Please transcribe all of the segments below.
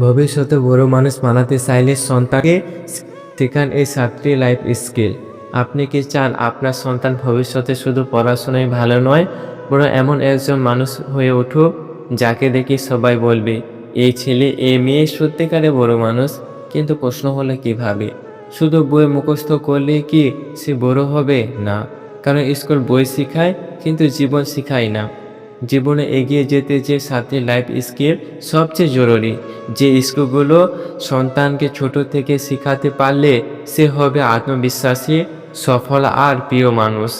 ভবিষ্যতে বড় মানুষ বানাতে চাইলে সন্তানকে শেখান এই সাতটি লাইফ স্কিল আপনি কি চান আপনার সন্তান ভবিষ্যতে শুধু পড়াশোনায় ভালো নয়, বরং এমন একজন মানুষ হয়ে উঠুক যাকে দেখি সবাই বলবে, এই ছেলে, এই মেয়ে সত্যিকারে বড় মানুষ। কিন্তু প্রশ্ন হলো কীভাবে? শুধু বই মুখস্থ করলে কি সে বড় হবে? না। কারণ স্কুল বই শেখায়, কিন্তু জীবন শেখায় না। জীবনে এগিয়ে যেতে যে সাতটি লাইফ স্কিল সবচেয়ে জরুরি, যে স্কিলগুলো সন্তানকে ছোট থেকে শেখাতে পারলে সে হবে আত্মবিশ্বাসী, সফল আর প্রিয় মানুষ।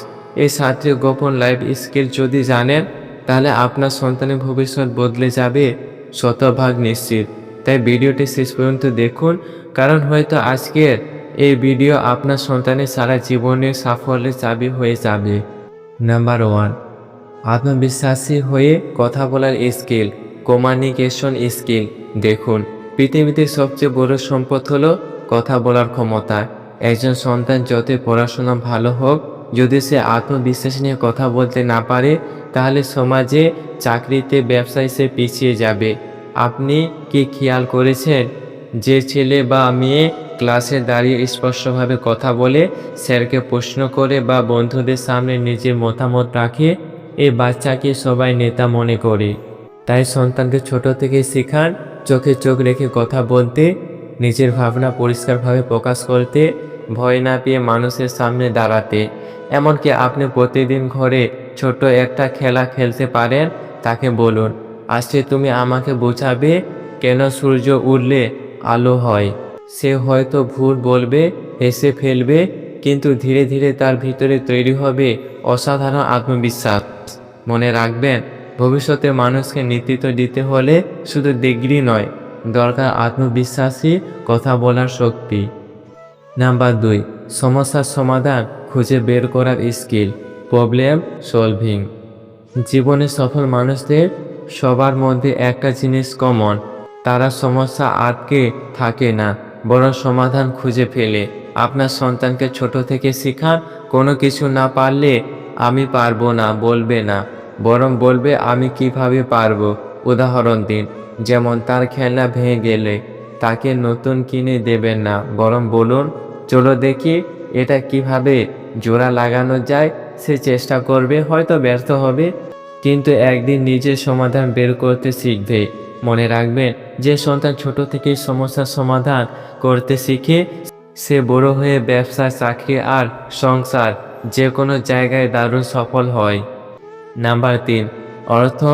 এই সাতটি গোপন লাইফ স্কিল যদি জানেন, তাহলে আপনার সন্তানের ভবিষ্যৎ বদলে যাবে শতভাগ নিশ্চিত। তাই ভিডিওটি শেষ পর্যন্ত দেখুন, কারণ হয়তো আজকের এই ভিডিও আপনার সন্তানের সারা জীবনের সাফল্যের চাবি হয়ে যাবে। নাম্বার ওয়ান আত্মবিশ্বাসী হয়ে কথা বলার স্কিল, কমিউনিকেশন স্কিল। দেখুন, পৃথিবীতে সবচেয়ে বড় সম্পদ হলো কথা বলার ক্ষমতা। একজন সন্তান যতই পড়াশোনা ভালো হোক, যদি সে আত্মবিশ্বাস নিয়ে কথা বলতে না পারে, তাহলে সমাজে চাকরিতে, ব্যবসায় সে পিছিয়ে যাবে। আপনি কি খেয়াল করেছেন? যে ছেলে বা মেয়ে ক্লাসে দাঁড়িয়ে স্পষ্টভাবে কথা বলে, স্যারকে প্রশ্ন করে বা বন্ধুদের সামনে নিজের মতামত রাখে এই বাচ্চাকে সবাই নেতা মনে করে। তাই সন্তানকে ছোট থেকে শেখান, চোখে চোখ রেখে কথা বলতে, নিজের ভাবনা পরিষ্কারভাবে প্রকাশ করতে, ভয় না পেয়ে মানুষের সামনে দাঁড়াতে। এমনকি আপনি প্রতিদিন ঘরে ছোট একটা খেলা খেলতে পারেন, তাকে বলুন, আজকে তুমি আমাকে বোঝাবে কেন সূর্য উঠলে আলো হয়? সে হয়তো ভুল বলবে, হেসে ফেলবে, কিন্তু ধীরে ধীরে তার ভিতরে তৈরি হবে অসাধারণ আত্মবিশ্বাস। মনে রাখবেন, ভবিষ্যতে মানুষকে নেতৃত্ব দিতে হলে শুধু ডিগ্রি নয়, দরকার আত্মবিশ্বাসী, কথা বলার শক্তি। নাম্বার দুই, সমস্যার সমাধান খুঁজে বের করার স্কিল, প্রবলেম সলভিং। জীবনে সফল মানুষদের সবার মধ্যে একটা জিনিস কমন, তারা সমস্যা আটকে থাকে না বড় সমাধান খুঁজে ফেলে। আপনার সন্তানকে ছোট থেকে শেখান, কোনো কিছু না পারলে আমি পারব না, বলবে না। বরং বলবে, আমি কীভাবে পারব? উদাহরণ দিন, যেমন তার খেলনা ভেঙে গেলে তাকে নতুন কিনে দেবেন না। বরং বলুন, চলো দেখি এটা কীভাবে জোড়া লাগানো যায়, সে চেষ্টা করবে, হয়তো ব্যর্থ হবে। কিন্তু একদিন নিজের সমাধান বের করতে শিখবে। মনে রাখবেন, যে সন্তান ছোট থেকেই সমস্যার সমাধান করতে শিখে, সে বড় হয়ে ব্যবসা, চাকরি আর সংসার যে কোনো জায়গায় দারুণ সফল হয়। নাম্বার তিন অর্থ,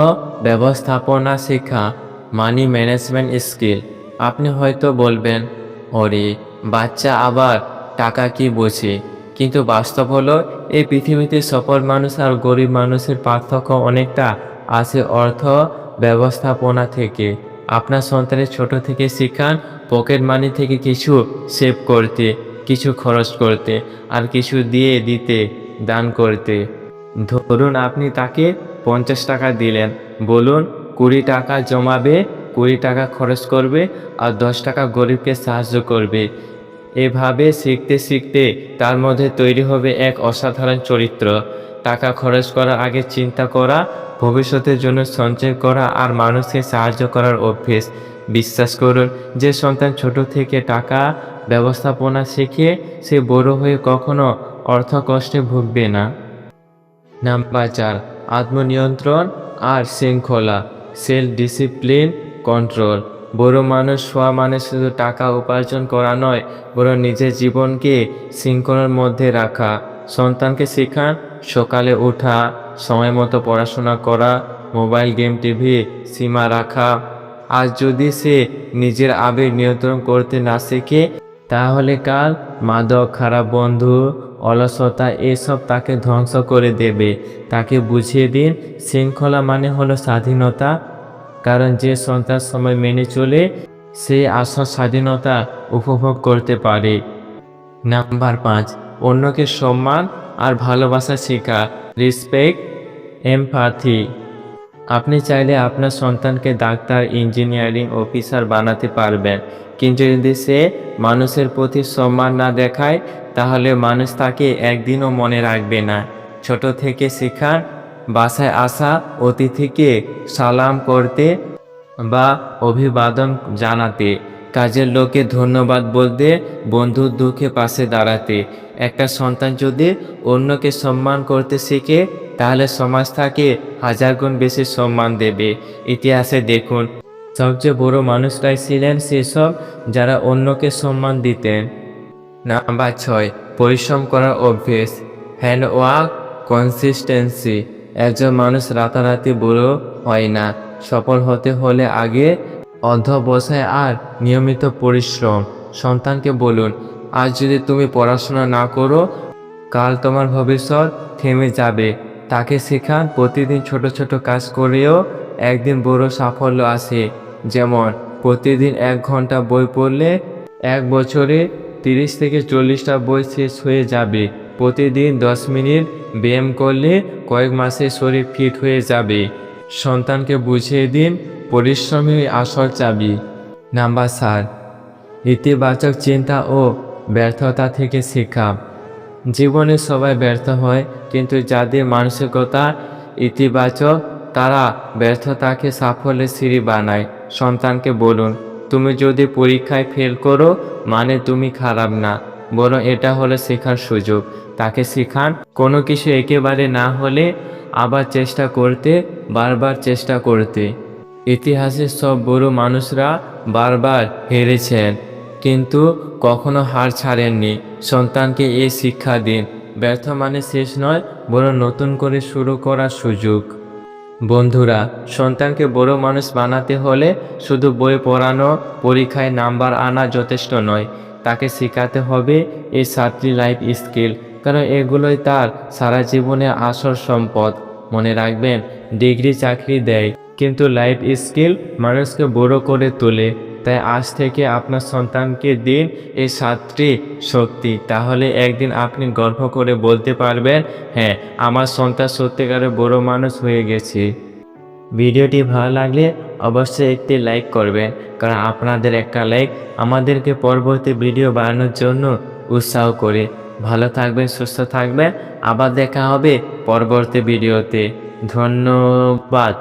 ব্যবস্থাপনা শেখা মানি ম্যানেজমেন্ট স্কিল আপনি হয়তো বলবেন, ওরে, বাচ্চা আবার টাকা কি বোঝে? কিন্তু বাস্তব হলো, এই পৃথিবীতে সফল মানুষ আর গরিব মানুষের পার্থক্য অনেকটা আছে অর্থ, ব্যবস্থাপনা থেকে। আপনার সন্তানের ছোট থেকে শিখান পকেট মানি থেকে কিছু সেভ করতে, কিছু খরচ করতে, আর কিছু দিয়ে দিতে, দান করতে। ধরুন আপনি তাকে পঞ্চাশ টাকা দিলেন, বলুন কুড়ি টাকা জমাবে, কুড়ি টাকা খরচ করবে আর দশ টাকা গরিবকে সাহায্য করবে। এভাবে শিখতে শিখতে তার মধ্যে তৈরি হবে এক অসাধারণ চরিত্র। টাকা খরচ করার আগে চিন্তা করা, ভবিষ্যতের জন্য সঞ্চয় করা আর মানুষকে সাহায্য করার অভ্যেস। বিশ্বাস করুন, যে সন্তান ছোট থেকে টাকা ব্যবস্থাপনা শিখে সে বড় হয়ে কখনো অর্থ কষ্টে ভুগবে না। নাম্বার চার, আত্মনিয়ন্ত্রণ আর শৃঙ্খলা সেলফ ডিসিপ্লিন কন্ট্রোল বড় মানুষ হওয়া মানে শুধু টাকা উপার্জন করা নয় বরং নিজের জীবনকে শৃঙ্খলার মধ্যে রাখা। সন্তানকে শেখান, সকালে ওঠা, সময় মতো পড়াশোনা করা মোবাইল গেম টিভি সীমা রাখা। আর যদি সে নিজের আবেগ নিয়ন্ত্রণ করতে না শেখে, তাহলে কাল মাদক খারাপ বন্ধু অলসতা এসব তাকে ধ্বংস করে দেবে। তাকে বুঝিয়ে দিন, শৃঙ্খলা মানে হলো স্বাধীনতা। কারণ যে সন্তান সময় মেনে চলে, সে আসল স্বাধীনতা উপভোগ করতে পারে। নাম্বার পাঁচ, অন্যকে সম্মান আর ভালোবাসা শেখা। রেসপেক্ট এমপাথি আপনি চাইলে আপনার সন্তানকে ডাক্তার, ইঞ্জিনিয়ারিং অফিসার বানাতে পারবেন। কিন্তু যদি সে মানুষের প্রতি সম্মান না দেখায়, তাহলে মানুষ তাকে একদিনও মনে রাখবে না। ছোট থেকে শেখান বাসায় আসা, অতিথিকে সালাম করতে বা অভিবাদন জানাতে, কাজের লোকে ধন্যবাদ বলতে, বন্ধুর দুঃখে পাশে দাঁড়াতে। একটা সন্তান যদি অন্যকে সম্মান করতে শিখে, তাহলে সমাজ তাকে হাজার গুণ বেশি সম্মান দেবে। ইতিহাসে দেখুন সবচেয়ে বড় মানুষরাই ছিলেন সেসব যারা অন্যকে সম্মান দিতেন। নাম্বার ছয়, পরিশ্রম করার অভ্যেস। হ্যান্ড ওয়ার্ক কনসিস্টেন্সি একজন মানুষ রাতারাতি বড় হয় না, সফল হতে হলে আগে অধ্যবসায় আর নিয়মিত পরিশ্রম। সন্তানকে বলুন, আজ যদি তুমি পড়াশোনা না করো, কাল তোমার ভবিষ্যৎ থেমে যাবে। তাকে শেখান, প্রতিদিন ছোট ছোট কাজ করেও একদিন বড় সাফল্য আসে। যেমন, প্রতিদিন এক ঘণ্টা বই পড়লে এক বছরে তিরিশ থেকে চল্লিশটা বই শেষ হয়ে যাবে। প্রতিদিন দশ মিনিট ব্যায়াম করলে কয়েক মাসে শরীর ফিট হয়ে যাবে। সন্তানকে বুঝিয়ে দিন, পরিশ্রমী আসল চাবি। নাম্বার সাত ইতিবাচক চিন্তা ও ব্যর্থতা থেকে শেখা জীবনে সবাই ব্যর্থ হয়, কিন্তু যাদের মানসিকতা ইতিবাচক, তারা ব্যর্থতাকে সাফল্যের সিঁড়ি বানায়। সন্তানকে বলুন, তুমি যদি পরীক্ষায় ফেল করো মানে তুমি খারাপ না। বরং এটা হলো শেখার সুযোগ। তাকে শেখান, কোনো কিছু একেবারে না হলে আবার চেষ্টা করতে, বারবার চেষ্টা করতে। ইতিহাসের সব বড় মানুষরা বারবার হেরেছেন, কিন্তু কখনো হার ছাড়েননি। সন্তানকে এই শিক্ষা দিন। ব্যর্থ মানে শেষ নয়, বরং নতুন করে শুরু করার সুযোগ। বন্ধুরা, সন্তানকে বড় মানুষ বানাতে হলে শুধু বই পড়ানো, পরীক্ষায় নাম্বার আনা যথেষ্ট নয়। তাকে শেখাতে হবে এই সাতটি লাইফ স্কিল কারণ এগুলোই তার সারা জীবনে আসল সম্পদ। মনে রাখবেন ডিগ্রি চাকরি দেয়, কিন্তু লাইফ স্কিল মানুষকে বড় করে তোলে। তাই আজ থেকে আপনার সন্তানকে দিন এই সাতটি শক্তি। তাহলে একদিন আপনি গর্ব করে বলতে পারবেন হ্যাঁ আমার সন্তান সত্যিকারের বড় মানুষ হয়ে গেছে। ভিডিওটি ভালো লাগলে অবশ্যই একটি লাইক করবেন, কারণ আপনাদের একটা লাইক আমাদেরকে পরবর্তী ভিডিও বানানোর জন্য উৎসাহ করে। ভালো থাকবেন, সুস্থ থাকবেন, আবার দেখা হবে পরবর্তী ভিডিওতে। ধন্যবাদ।